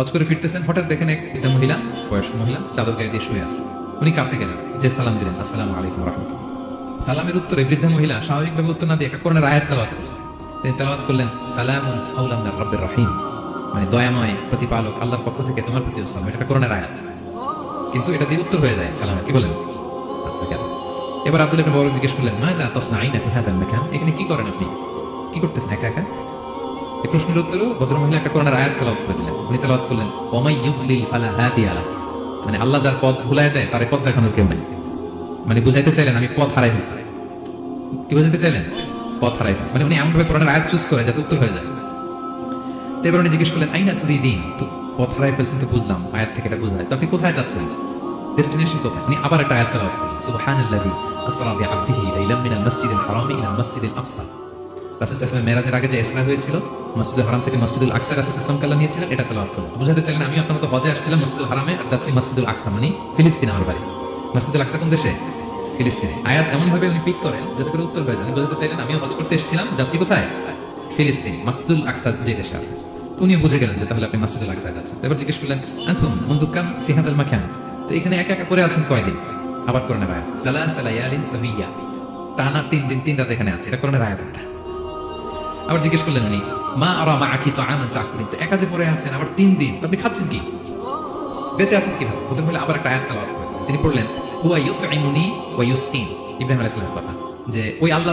হজ করে ফিরতেছেন, হঠাৎ দেখেন এক বৃদ্ধা মহিলা, বয়স্ক মহিলা, চাদর গায়ে দিয়ে শুয়ে আছে। উনি কাছে গেলেন, যে সালাম দিলেন, আসসালামু আলাইকুম রহমতুল্লাহ। সালামের উত্তরে বৃদ্ধা মহিলা স্বাভাবিকভাবে উত্তর না দিয়ে একটা কোরআনের আয়াত করলেন। তিনি তেলাওয়াত করলেন, সালামুন কাউলাম মির রাব্বির রহিম। মানে দয়াময় প্রতিপালক আল্লাহর পক্ষ থেকে তোমার প্রতি সালাম এটা কোরআনের আয়াত। কিন্তু এটা দিয়ে উত্তর হয়ে যায় সালাম। কি বলেন? আচ্ছা কেন এবার আব্দুল একটা বড় জিজ্ঞেস করলেন মা লা তাসনাইনা ফি হাদাল মাকান? এখানে কি করেন আপনি? কি করতেছেন একা একা? প্রশ্নের উত্তরে ভদ্রমহিলা একটা কোরআনের আয়াত তেলাওয়াত করে দিলেন। উনি তেলাওয়াত করলেন, ওমাই ইউদলিল ফালা হাদিয়া লা মানে আল্লাহ যার পথ ভুলায় দেয়, তার পথ দেখানোর কেউ নাই। মানে বুঝাইতে চাইলেন, আমি পথ হারাই ফেলছি। কি বুঝাইতে চাইলেন? পথ হারাই ফেলছি। মানে উনি এমন ভাবে কোরআনের আয়াত চুজ করে যাতে উত্তর হয়ে যায়। তো উনি জিজ্ঞেস করলেন, আইনা তুই দিন? তো পথ হারাই ফেলছেন তো বুঝলাম, আয়াত থেকে এটা বুঝলাম তো আপনি কোথায় যাচ্ছেন? ডেস্টিনেশন কোথায়? উনি আবার একটা আয়াত তেলাওয়াত করলেন, সুবহানাল্লাযী আসরা বিআবদিহি লাইলাম মিনাল মাসজিদিল হারামি ইলাল মাসজিদিল আকসা। সাল্লাল্লাহু মেরাজের আগে যে ইসরা হয়েছিল, মসজিদুল হারাম থেকে মসজিদুল আকসা রাসূল সাল্লাল্লাহু কাল্লা নিয়েছিলেন, এটা তেলাওয়াত করলেন বুঝাতে চাইলেন, আমি আপনার মতো হজে আসছিলাম মসজিদুল হারামে আর যাচ্ছি মসজিদুল আকসা মানে ফিলিস্তিন আমার বাড়ি। মসজিদুল আকসা কোন দেশে? ফিলিস্তিনে। আয়াত এমন ভাবে উনি পিক করেন, যাতে করে উত্তর যায়। উনি চাইলেন, আমিও হজ করতে এসেছিলাম, যাচ্ছি কোথায়? ফিলিস্তিন, মসজিদুল আকসা যে দেশে আছে। তো উনিও বুঝে গেলেন যে, তাহলে আপনি মসজিদুল আকসা যাচ্ছেন। এবার জিজ্ঞেস করলেন, আনতুম মুন্দুকাম ফি হাদাল মাকান? তো এখানে একা একা করে আছেন কয়দিন? আবার করোনা আয়াত। সালা সালায়ালিন সামিয়া। টানা তিন দিন, তিন রাত এখানে আছে। এটা করোনা আয়াত একটা। আবার জিজ্ঞেস করলেন উনি, মা আর মা আখি তো আনন্দ চাকরি তো একা যে পড়ে আছেন, আবার তিন দিন আপনি খাচ্ছেন কি? বেঁচে আছেন কিনা? ওদের বলে আবার একটা আয়াত তেলাওয়াত তিনি পড়লেন ওয়া ইব্রাহিম আলাইহিস কথা, যে ওই আল্লাহ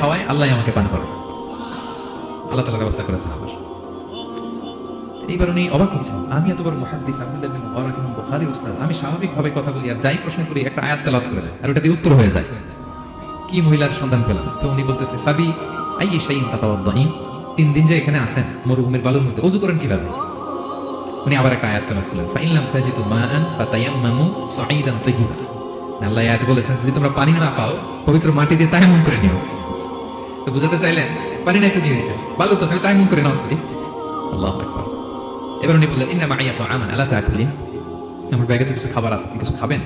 খাওয়ায়, আল্লাহ আমাকে পান করে। আল্লাহ তাআলা ব্যবস্থা করেছেন আমার এইবার উনি অবাক হচ্ছেন, আমি এত বড় মুহাদ্দিস, আব্দুল্লাহ বিন উস্তাদ, আমি স্বাভাবিকভাবে কথা বলি আর যাই প্রশ্ন করি, একটা আয়াত তেলাওয়াত করে দেয় আর ওটা দিয়ে উত্তর হয়ে যায়। কি মহিলার সন্ধান পেলাম? তো উনি বলতেছে, ফাবি আই শাইন তাতাওয়াদ্দাইন তিন দিন যে এখানে আছেন, মরুভূমির বালুর মধ্যে। ওযু করেন কীভাবে? উনি আবার একটা আয়াত তেলাওয়াত করলেন, ফাইন লাম তাজিদু মাআন ফাতায়াম্মামু সাঈদান তাইয়িবা। আল্লাহ আয়াত বলেছেন, যদি তোমরা পানি না পাও, পবিত্র মাটি দিয়ে তায়াম্মুম করে নিও। তো বুঝাতে চাইলেন, পানি নাই তো কি হয়েছে বালু তো তায়াম্মুম করে নাও সরি। আল্লাহু আকবার। এবার উনি বললেন ইন্না মাইয়া তাআমান, আলা তাকুলিন আমার ব্যাগে তো কিছু খাবার আছে কিছু খাবেন?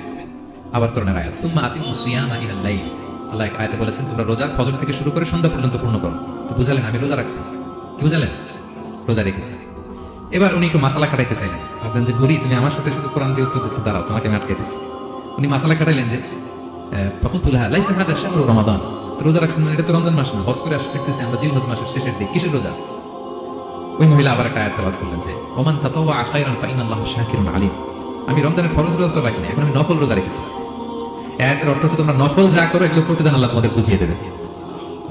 আবার করোনার আয়াত, সুম্মা আতিমু সিয়ামা ইলাল লাইল। আল্লাহ এক আয়াতে বলেছেন, তোমরা রোজা, ফজর থেকে শুরু করে সন্ধ্যা পর্যন্ত পূর্ণ করো। তো বুঝালেন, আমি রোজা রাখছি। কি বুঝালেন? রোজা রেখেছি। এবার উনি একটু মাসালা খাটাইতে চাইলেন। ভাবলেন যে ঘুরি তুমি আমার সাথে শুধু কোরআন দিয়ে উত্তর দিচ্ছ, দাঁড়াও, তোমাকে আমি আটকে দিচ্ছি। উনি মাসালা খাটাইলেন যে তখন তুলে লাইসা হাদা শাহরু রমাদান। রোজা রাখছেন মানে এটা তো রমজান মাস না, হজ করে আসে, ফিরতেছে আমরা জিল মাসের শেষের দিক, কিসের রোজা? ওই মহিলা আবার একটা আয়াত করলেন যে, ওমান তাতাওয়া খায়রান ফাইনাল্লাহু শাকিরুন আলিম। আমি রমজানের ফরজ রোজা তো রাখিনি এখন আমি নফল রোজা রেখেছি। আয়াতের অর্থ হচ্ছে তোমরা নফল যা করো এগুলো প্রতিদান আল্লাহ তোমাদের বুঝিয়ে দেবে।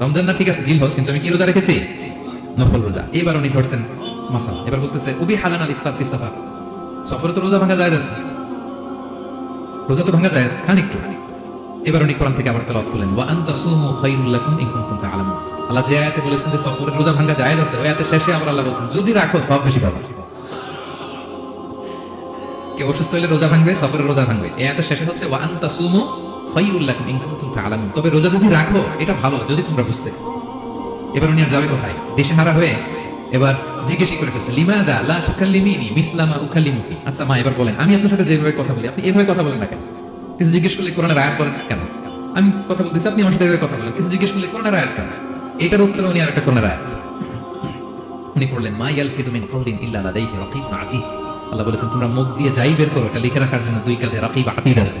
রমজান না, ঠিক আছে, জিল হজ, কিন্তু আমি কি রোজা রেখেছি? নফল রোজা। এবার উনি ধরছেন মাসা এবার বলতেছে, উবি হালান আল ইফতার সাফার। সফরে তো রোজা ভাঙা যায় আছে। রোজা তো ভাঙা যায় খান একটু এবার উনি কোরআন থেকে আবার তেলাওয়াত করলেন। ওয়া আনতা সুমু খায়রুল লাকুম ইন কুনতুম তাআলামুন। আল্লাহ যে আয়াতে বলেছেন যে সফরের রোজা ভাঙা যায় আছে, ওই আয়াতের শেষে আবার আল্লাহ বলেছেন, যদি রাখো, সব বেশি পাবে। কে অসুস্থ হলে রোজা ভাঙবে সফরের রোজা ভাঙবে। এই আয়াতের শেষে হচ্ছে, ওয়া আনতা সুমু খায়রুল লাকুম ইন কুনতুম তাআলামুন। তবে রোজা যদি রাখো, এটা ভালো, যদি তোমরা বুঝতে। এবার উনি যাবে কোথায়? দেশে হারা হয়ে এবার জিজ্ঞেস করে ফেলছে, লিমাদা লা তুকাল্লিমিনি মিসলামা উকাল্লিমুকি? আচ্ছা মা, এবার বলেন, আমি আপনার সাথে যেভাবে কথা বলি, আপনি এভাবে কথা বলেন না কেন? কিছু জিজ্ঞেস করলে কোরআনের আয়াত বলেন কেন? আমি কথা বলতেছি, আপনি আমার সাথে কথা বলেন, কিছু জিজ্ঞেস করলে কোরআনের আয়াত কেন? এটার উত্তরে উনি আরেকটা কোরআনের আয়াত। উনি পড়লেন, মা ইয়ালফিদু মিন কাউলিন ইল্লা লাদাইহি রাকিবুন আতীদ আল্লাহ বলেছেন, তোমরা মুখ দিয়ে যাই বের করো, এটা লিখে রাখার জন্য দুই কাঁধে রাকিব আতীদ আছে।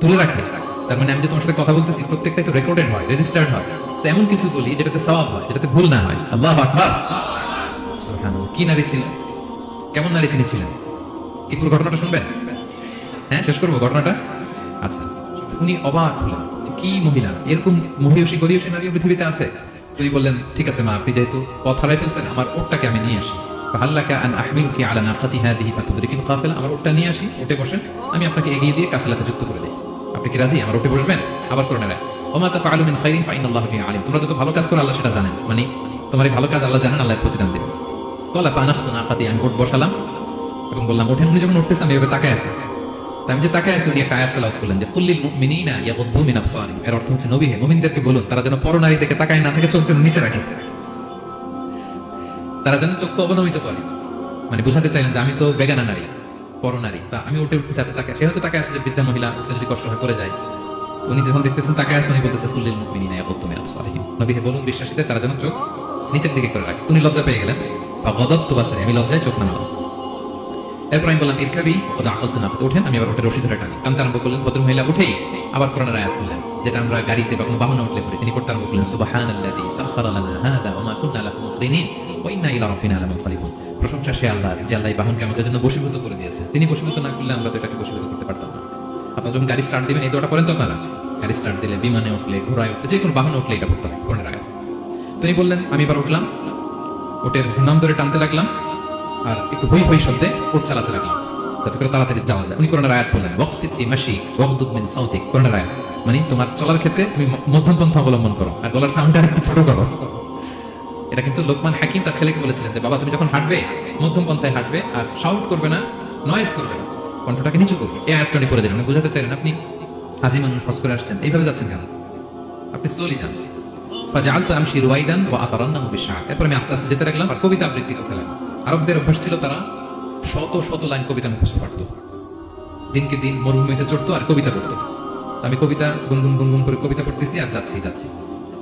তুলে রাখে। তার মানে আমি যে তোমার সাথে কথা বলতেছি প্রত্যেকটা একটু রেকর্ডেড হয় রেজিস্টার্ড হয়। তো এমন কিছু বলি, যেটাতে সওয়াব হয়, যেটাতে ভুল না হয়। আল্লাহ কি নারী ছিলেন? কেমন নারী তিনি ছিলেন? এই পুরো ঘটনাটা শুনবেন? হ্যাঁ শেষ করব ঘটনাটা? আচ্ছা উনি অবাক হলেন কি মহিলা? এরকম মহিষী গরিয়সী নারী পৃথিবীতে আছে? তুই বললেন, ঠিক আছে মা, আপনি যেহেতু পথ হারাই ফেলছেন, আমার ওটটাকে আমি নিয়ে আসি। ফাহাল্লাকা আন আলা নাফাতি কাফিলা আমার নিয়ে আসি উঠে বসেন। আমি আপনাকে এগিয়ে দিয়ে যুক্ত করে দিই। আপনি কি রাজি? আমার উঠে বসবেন? আবার করে নেবেন। ওমা তাফআলু মিন খাইরিন ফাইনাল্লাহু বিহি আলিম। তোমরা যত ভালো কাজ করো, আল্লাহ সেটা জানেন। মানে তোমার ভালো কাজ আল্লাহ জানেন, আল্লাহ প্রতিদান দেবেন কলা নাকাতি আমি উঠ বসালাম। এবং বললাম, ওঠেন? উনি যখন উঠতেছে, আমি এভাবে তাকায় আছি। তা আমি যে উনি একটা আয়াত করলেন যে, কুল্লিল মুমিনিনা ইয়াগুদ্দু মিন আবসারিহিম এর অর্থ হচ্ছে, নবী হে, মুমিনদেরকে বলুন, তারা যেন পরনারী দিকে তাকায় না থাকে, চোখ নিচে রাখে। তারা যেন চক্ষু অবনমিত করে। মানে বোঝাতে চাইলেন যে আমি তো বেগানা নারী পরনারী তা আমি উঠে উঠতেছি চাই তাকে সে হয়তো তাকে আছে যে বৃদ্ধা মহিলা যদি কষ্ট হয় পড়ে যায়। উনি যখন দেখতেছেন তাকে আছে, উনি বলতেছে ফুল্লিল মুকমিনী নাই আবসারিহিম নবী হে বলুন, বিশ্বাসীদের তারা যেন চোখ নিচের দিকে করে রাখে। উনি লজ্জা পেয়ে গেলেন। বা গদত্ত বাসারে আমি লজ্জায় চোখ নামালাম। এরপর বললাম, ইরকাবি ওদা আখলতে না ওঠেন, আমি আবার ওটা রশি ধরে টানি টানতে আরম্ভ করলেন ভদ্র মহিলা, উঠেই। আবার কোরআনের আয়াত করলেন যেটা আমরা গাড়িতে বা কোনো বাহনে উঠলে পড়ি। তিনি পড়তে আরম্ভ করলেন, সুবহানাল্লাযী সাখখারা লানা হাদা ওয়া মা কুন্না লাহু মুকরিনিন ওয়া ইন্না ইলা রাব্বিনা লামুনকালিবুন প্রশংসা সে আল্লাহ যে আল্লাহ বাহনকে আমাদের জন্য বশীভূত করে দিয়েছে। তিনি বশীভূত না করলে আমরা তো এটাকে বশীভূত করতে পারতাম না। আপনারা যখন গাড়ি স্টার্ট দিবেন, এই দোয়াটা করেন তো আপনারা? গাড়ি স্টার্ট দিলে বিমানে উঠলে, ঘোড়ায় উঠলে, যে কোনো বাহনে উঠলে এটা পড়তে হয়, কোরআনের আয়াত। তিনি বললেন, আমি এবার উঠলাম। ওটের জিমাম ধরে টানতে লাগলাম। আর একটু হই হই শব্দে ওট চালাতে লাগলাম যাতে করে তাড়াতাড়ি যাওয়া যায়। উনি কোরআনের আয়াত বললেন, ওয়াকসিদ ফি মাশি ওয়াগদুদ মিন সাউতিক। কোরআনের আয়াত। মানে তোমার চলার ক্ষেত্রে তুমি মধ্যম পন্থা অবলম্বন করো। আর গলার সাউন্ডটা একটু ছোট করো। এটা কিন্তু লোকমান হাকিম তার ছেলেকে বলেছিলেন যে, বাবা, তুমি যখন হাঁটবে মধ্যম পন্থায় হাঁটবে আর শাউট করবে না নয়েজ করবে কণ্ঠটাকে নিচু করবে। এই আয়াতটা করে দিলেন। উনি বুঝাতে চাইলেন, আপনি মানুষ হজ করে আসছেন, এইভাবে যাচ্ছেন কেন? আপনি স্লোলি যান। ফাজালতু আমশি রুয়াইদান ওয়া আতারান্নামু বিশআর এরপর আমি আস্তে আস্তে যেতে লাগলাম আর কবিতা আবৃত্তি করতে লাগলাম। আরবদের অভ্যাস ছিল তারা শত শত লাইন কবিতা মুখস্থ পারত। দিনকে দিন মরুভূমিতে চড়তো আর কবিতা পড়তো। আমি কবিতা গুনগুন গুনগুন করে কবিতা পড়তেছি আর যাচ্ছি যাচ্ছি।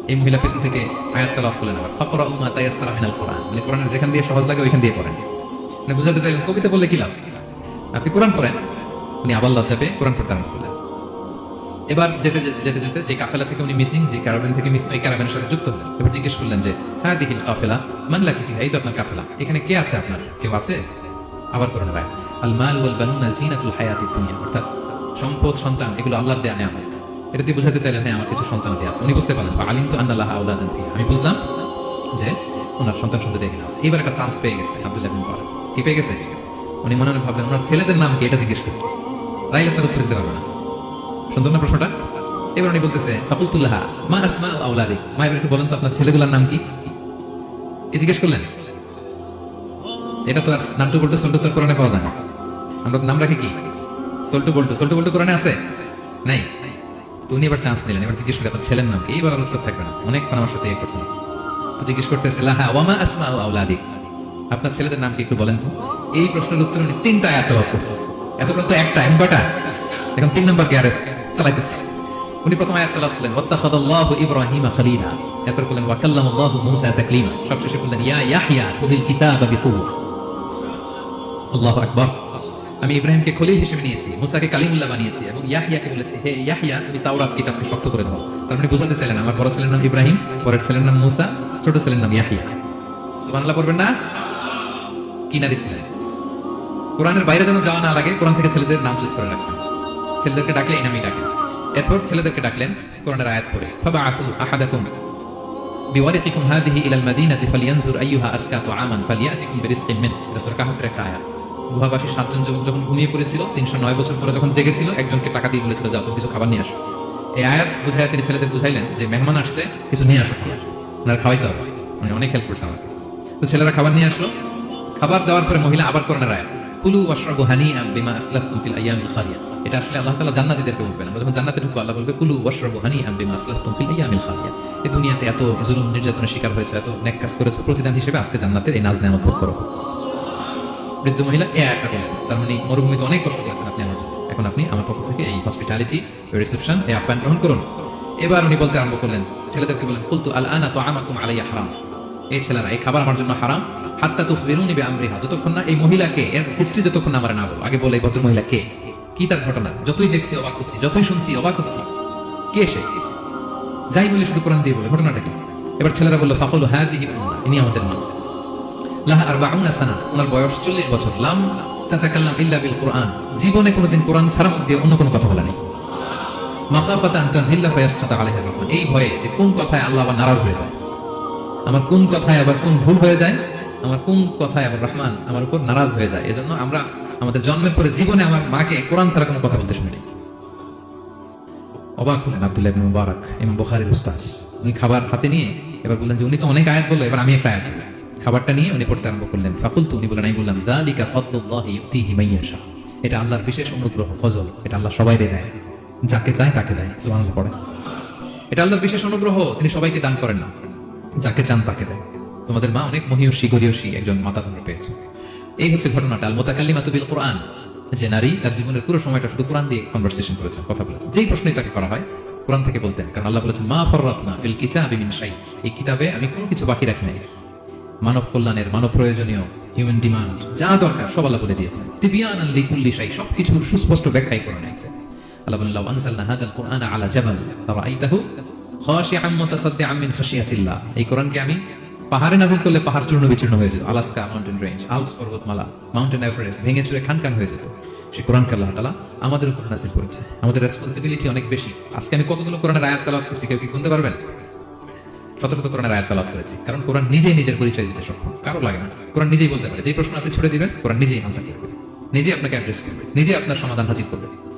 এই মহিলা পেছন থেকে আয়াত করলেন আবার। ফাকরা উম্মা তায়াসসারা মিনাল কোরআন। মানে কোরআনের যেখান দিয়ে সহজ লাগে ওইখান দিয়ে পড়েন। মানে বুঝাতে চাইলেন, কবিতা বললে কি লাভ? আপনি কোরআন পড়েন, উনি আবার লজ্জা পেয়ে কোরআন পড়তে আরম্ভ করলেন। এবার যেতে যেতে যেতে যেতে যে কাফেলা থেকে উনি মিসিং, যে ক্যারাভেন থেকে মিসিং ওই ক্যারাভেনের সাথে যুক্ত হলেন। এবার জিজ্ঞেস করলেন যে হ্যাঁ দেখিল কাফেলা? মান এই তো আপনার কাফেলা। এখানে কে আছে আপনার? কেউ আছে? আবার রায় আল মাল ওয়াল বানুনা জিনাতুল দুনিয়া। অর্থাৎ সম্পদ, সন্তান, এগুলো আল্লাহর দেয়া এটা দিয়ে চাইলেন হ্যাঁ আমার কিছু সন্তান আছে। উনি বুঝতে পারলেন আলিম তো আন্না আউলাদান আমি বুঝলাম যে ওনার সন্তান সন্ততি এখানে আছে। এবার একটা চান্স পেয়ে গেছে, আব্দুল্লাহ বিন কি পেয়ে গেছে? উনি মনে ভাবলেন, ওনার ছেলেদের নাম কি? এটা জিজ্ঞেস করুন রাইলে তার উত্তর দিতে পারবে না। সুন্দর না প্রশ্নটা? এবার উনি বলতেছে ফাকুলতুল্লাহ মা আসমা আউলাদি মা এবার একটু বলেন তো, আপনার ছেলেগুলোর নাম কি? জিজ্ঞেস করলেন, এটা তো আর নান্টু বল্টু সল্টু তোর কোরআনে পাওয়া যায় না। আমরা নাম রাখি কি? সল্টু বল্টু সল্টু বল্টু কোরআনে আছে? নাই। উনি এবার চান্স নিলেন, এবার জিজ্ঞেস করে, আপনার ছেলের নাম কি? এইবার উত্তর থাকবে না। অনেকক্ষণ আমার সাথে ইয়ে করছেন তো জিজ্ঞেস করতেছে, লাহা ওয়ামা আসমা আউলাদি আপনার ছেলেদের নাম কি একটু বলেন তো? এই প্রশ্নের উত্তর উনি তিনটা এত করছেন। এতক্ষণ তো একটা, এক কটা এখন তিন নম্বর আরে চালাইতেছে? উনি প্রথমে ইব্রাহিমা এরপর বললেন তাকলিমা। সবশেষে বললেন, ইয়া আল্লাহু আকবার। আমি ইব্রাহিমকে খলিল হিসেবে নিয়েছি, মুসাকে কালিমুল্লাহ বানিয়েছি এবং ইয়াহিয়াকে বলেছি, হে ইয়াহিয়া তুমি তাওরাত কিতাবকে শক্ত করে দাও তার মানে চাইলেন, আমার বড় ছেলের নাম ইব্রাহিম, পরের ছেলের নাম মুসা, ছোট ছেলের নাম ইয়াহিয়া সুবহানাল্লাহ না? কি নারী ছিলেন কোরআনের বাইরে যেন যাওয়া না লাগে, কোরআন থেকে ছেলেদের নাম চুজ করে রাখছেন। ছেলেদেরকে ডাকলে এই নামই ডাকেন এরপর ছেলেদেরকে ডাকলেন কোরআনের আয়াত পড়ে। ফাবাআসু আহাদাকুম বিওয়ারিকিকুম হাদিহি ইলাল মাদিনাতি ফালিয়ানজুর আইয়ুহা আসকা তুআমান ফালিয়াতিকুম বিরিজকিন মিন সূরা কাহফের একটা আয়াত। গুহাবাসী সাতজন যুবক যখন ঘুমিয়ে পড়েছিল, তিনশো নয় বছর পরে যখন জেগেছিল, একজনকে টাকা দিয়ে বলেছিল, যাও কিছু খাবার নিয়ে আসো। এই আয়াত বুঝায় তিনি ছেলেদের বুঝাইলেন যে, মেহমান আসছে, কিছু নিয়ে আসো খাবার। ওনার খাওয়াইতে হবে। উনি অনেক হেল্প করছে আমাকে। তো ছেলেরা খাবার নিয়ে আসলো। খাবার দেওয়ার পরে মহিলা আবার করোনার আয়াত। কুলু ওয়াশরাবু হানিআম বিমা আসলাফতুম ফিল আইয়ামিল খালিয়া এটা আসলে আল্লাহ তাআলা জান্নাতীদেরকে বলবেন। আমরা যখন জান্নাতে ঢুকবো, আল্লাহ বলবে, কুলু ওয়াশরাবু হানিআম বিমা আসলাফতুম ফিল আইয়ামিল খালিয়া। এই দুনিয়াতে এত জুলুম, নির্যাতনের শিকার হয়েছে, এত নেক কাজ করেছে, প্রতিদান হিসেবে আজকে জান্নাতের এই নাজ নেয়ামত ভোগ করো। বৃদ্ধ মহিলা, এ আয়াতটা বললেন তার মানে মরুভূমিতে অনেক কষ্ট করেছেন আপনি আমার এখন আপনি আমার পক্ষ থেকে এই হসপিটালিটি রিসেপশন এই আপ্যায়ন গ্রহণ করুন। এবার উনি বলতে আরম্ভ করলেন, ছেলেদেরকে বললেন, কুলতু আল আনা তো আমাকুম আলাইয়া হারাম। এই ছেলেরা, এই খাবার আমার জন্য হারাম। হাত্তা তুফ বেরুনি বে আমরিহা যতক্ষণ না এই মহিলাকে, এর হিস্ট্রি যতক্ষণ না আমার না বলো আগে বলে এই ভদ্র মহিলা কে? কি তার ঘটনা? যতই দেখছি, অবাক হচ্ছি, যতই শুনছি, অবাক হচ্ছি। কে সে? যাই বলি, শুধু কোরআন দিয়ে বলে, ঘটনাটা কি? এবার ছেলেরা বলল ফাফল হ্যাঁ দিহি ইনি আমাদের মা। লাহা আরবাউনা সানা, ওনার বয়স 40 বছর। লাম ইল্লা বিল কোরআন। জীবনে কোনোদিন কোরআন দিয়ে অন্য কোনো কথা বলা নেই। আলাইহা রাহমান এই ভয়ে যে কোন কথায় আল্লাহ আবার নারাজ হয়ে যায়? আমার কোন কথায় আবার কোন ভুল হয়ে যায়? আমার কোন কথায় আবার রহমান আমার উপর নারাজ হয়ে যায়? এজন্য আমরা আমাদের জন্মের পরে জীবনে আমার মাকে কোরআন ছাড়া কোনো কথা বলতে শুনিনি। অবাক হলেন আব্দুল্লাহ ইবনে মুবারক, ইমাম বুখারীর উস্তাদ। উনি খাবার হাতে নিয়ে এবার বললেন যে উনি তো অনেক আয়াত বলল, এবার আমি একটা আয়াত। খাবারটা নিয়ে উনি পড়তে আরম্ভ করলেন। ফাকুলতু, উনি বলেন আমি বললাম, যালিকা ফাদলুল্লাহি ইউতিহি মান এটা আল্লাহর বিশেষ অনুগ্রহ, ফজল। এটা আল্লাহ সবাইকে দেয়। যাকে চায় তাকে দেয়, সুবহানাল্লাহ পড়ে। এটা আল্লাহর বিশেষ অনুগ্রহ, তিনি সবাইকে দান করেন না। যাকে চান তাকে দেয়। তোমাদের মা অনেক মহিয়সী, গরিয়সী একজন মাতা তোমরা পেয়েছে। এই হচ্ছে ঘটনাটা আল মোতাকাল্লিমাতু বিল কোরআন যে নারী তার জীবনের পুরো সময়টা শুধু কোরআন দিয়ে কনভারসেশন করেছেন কথা বলেছেন যেই প্রশ্নই তাকে করা হয়, কোরআন থেকে বলতেন, কারণ আল্লাহ বলেছেন, মা ফররাতনা ফিল কিতাবি মিন শাই। এই কিতাবে আমি কোনো কিছু বাকি রাখি নাই। মানব কল্যাণের, মানব প্রয়োজনীয় হিউম্যান ডিমান্ড যা দরকার, সব আল্লাহ বলে দিয়েছে তিবিয়ান আল্লি কুল্লি শাই, সবকিছুর সুস্পষ্ট ব্যাখ্যাই করে নিয়েছে। আল্লাহ বলেন আনসালনা হাদাল কুরআনা আলা জাবাল, ফারাআইতাহু খাশিআম মুতাসাদ্দিআম মিন খাশিয়াতিল্লাহ। এই কোরআনকে আমি পাহাড়ে নাজিল করলে পাহাড় চূর্ণ বিচূর্ণ হয়ে যেত। আলাস্কা মাউন্টেন রেঞ্জ আলস পর্বতমালা মাউন্টেন এভারেস্ট ভেঙে চুরে খান খান হয়ে যেত। সেই কোরআনকে আল্লাহ তালা আমাদের উপর নাজিল করেছে। আমাদের রেসপন্সিবিলিটি অনেক বেশি। আজকে আমি কতগুলো কোরআনের আয়াত তালাত করছি, কেউ কি গুনতে পারবেন? শত কোরআনের আয়াত তালাত করেছি। কারণ কোরআন নিজেই নিজের পরিচয় দিতে সক্ষম, কারও লাগে না। কোরআন নিজেই বলতে পারে যে প্রশ্ন আপনি ছুড়ে দিবেন, কোরআন নিজেই আনসার করবে। নিজেই আপনাকে অ্যাড্রেস করবে। নিজেই আপনার সমাধান হাজির করবে।